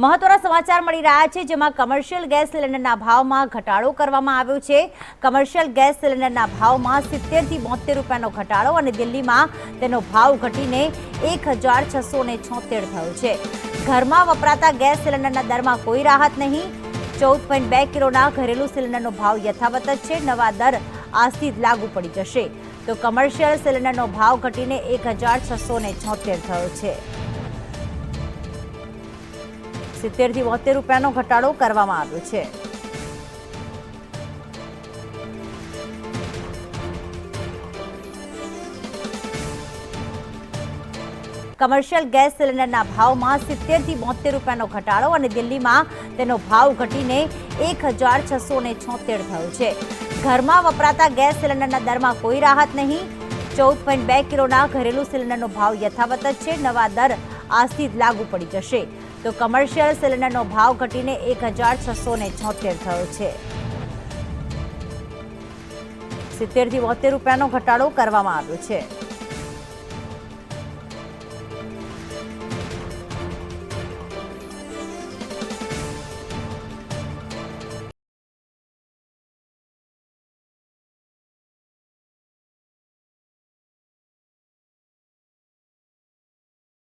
મહત્વના સમાચાર મળી રહ્યા છે, જેમાં કમર્શિયલ ગેસ સિલિન્ડરના ભાવમાં ઘટાડો કરવામાં આવ્યો છે. કમર્શિયલ ગેસ સિલિન્ડરના ભાવમાં સિત્તેરથી બોતેર રૂપિયાનો ઘટાડો અને દિલ્હીમાં તેનો ભાવ ઘટીને એક હજાર છસો ને છોતેર થયો છે. ઘરમાં વપરાતા ગેસ સિલિન્ડરના દરમાં કોઈ રાહત નહીં. ચૌદ પોઈન્ટ બે કિલોના ઘરેલું સિલિન્ડરનો ભાવ યથાવત જ છે. નવા દર આજથી લાગુ પડી જશે. તો કમર્શિયલ સિલિન્ડરનો ભાવ ઘટીને એક હજાર છસો ને છોતેર થયો છે. સિત્તેરથી બોતેર રૂપિયાનો ઘટાડો કરવામાં આવ્યો છે. કમર્શિયલ ગેસ સિલિન્ડરના ભાવમાં સિત્તેરથી બોતેર રૂપિયાનો ઘટાડો અને દિલ્હીમાં તેનો ભાવ ઘટીને એક હજાર છસો ને છોતેર થયો છે. ઘરમાં વપરાતા ગેસ સિલિન્ડરના દરમાં કોઈ રાહત નહીં. ચૌદ પોઈન્ટ બે કિલોના ઘરેલું સિલિન્ડરનો ભાવ યથાવત જ છે. નવા દર આજથી લાગુ પડી જશે. તો કમર્શિયલ સિલિન્ડરનો ભાવ ઘટીને એક હજાર છસો ને છોતેર થયો છે. સિત્તેરથી બોતેર રૂપિયાનો ઘટાડો કરવામાં આવ્યો છે.